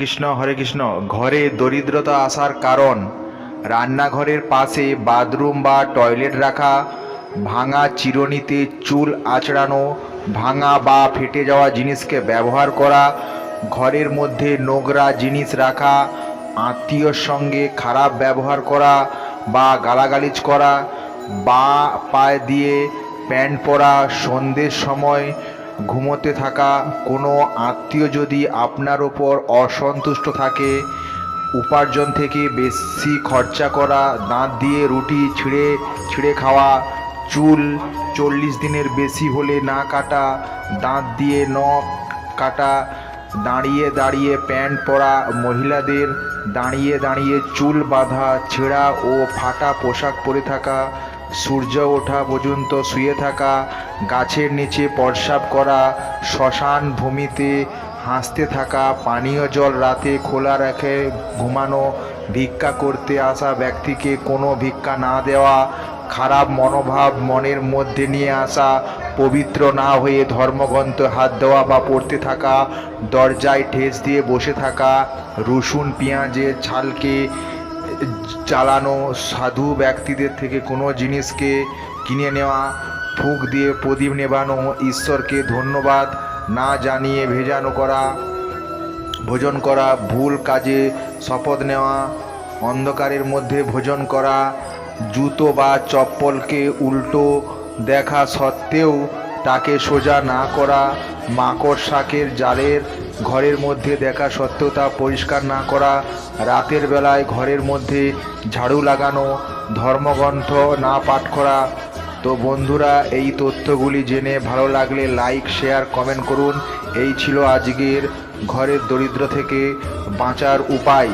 কৃষ্ণ, হরে কৃষ্ণ, ঘরে দরিদ্রতা আসার কারণ, রান্নাঘরের পাশে বাথরুম বা টয়লেট রাখা, ভাঙা চিরুনিতে, চুল আঁচড়ানো, ভাঙা বা ফেটে যাওয়া জিনিসকে ব্যবহার করা, ঘরের মধ্যে নোংরা জিনিস রাখা, আত্মীয়র সঙ্গে খারাপ ব্যবহার করা বা গালাগালিজ করা, বা পায়ে দিয়ে প্যান্ট পরা, সন্ধ্যের সময় ঘুমোতে থাকা কোনো আত্মীয় যদি আপনার ওপর অসন্তুষ্ট থাকে, উপার্জন থেকে বেশি খরচা করা, দাঁত দিয়ে রুটি ছিঁড়ে ছিঁড়ে খাওয়া, চুল চল্লিশ দিনের বেশি হলে না কাটা, দাঁত দিয়ে নখ কাটা, দাঁড়িয়ে দাঁড়িয়ে প্যান্ট পরা মহিলাদের, দাঁড়িয়ে দাঁড়িয়ে চুল বাঁধা, ছেঁড়া ও ফাটা পোশাক পরে থাকা সূর্য ওঠা পর্যন্ত শুয়ে থাকা, গাছের নিচে প্রস্রাব করা, শ্মশান ভূমিতে হাসতে থাকা, পানীয় জল রাতে খোলা রেখে ঘুমানো, ভিক্ষা করতে আসা ব্যক্তিকে কোনো ভিক্ষা না দেওয়া, খারাপ মনোভাব মনের মধ্যে নিয়ে আসা, পবিত্র না হয়ে ধর্মগ্রন্থ হাত দেওয়া বা পড়তে থাকা, দরজায় ঠেস দিয়ে বসে থাকা, রসুন, পেঁয়াজের ছালকে চালানো সাধু ব্যক্তিদের থেকে কোনো জিনিসকে কিনে নেওয়া, ফুক দিয়ে প্রদীপ নেবানো, ঈশ্বরকে ধন্যবাদ না জানিয়ে ভেজানো করা, ভোজন করা, ভুল কাজে শপথ নেওয়া, অন্ধকারের মধ্যে ভোজন করা, জুতো বা চপ্পলকে উল্টো দেখা সত্ত্বেও তাকে সোজা না করা, মাকড় শাকের জালের ঘরের মধ্যে দেখা সত্ত্বেও তা পরিষ্কার না করা, রাতের বেলায় ঘরের মধ্যে ঝাড়ু লাগানো, ধর্মগ্রন্থ না পাঠ করা। তো বন্ধুরা, এই তথ্যগুলি জেনে ভালো লাগলে লাইক শেয়ার কমেন্ট করুন। এই ছিল আজকের ঘরের দরিদ্র থেকে বাঁচার উপায়।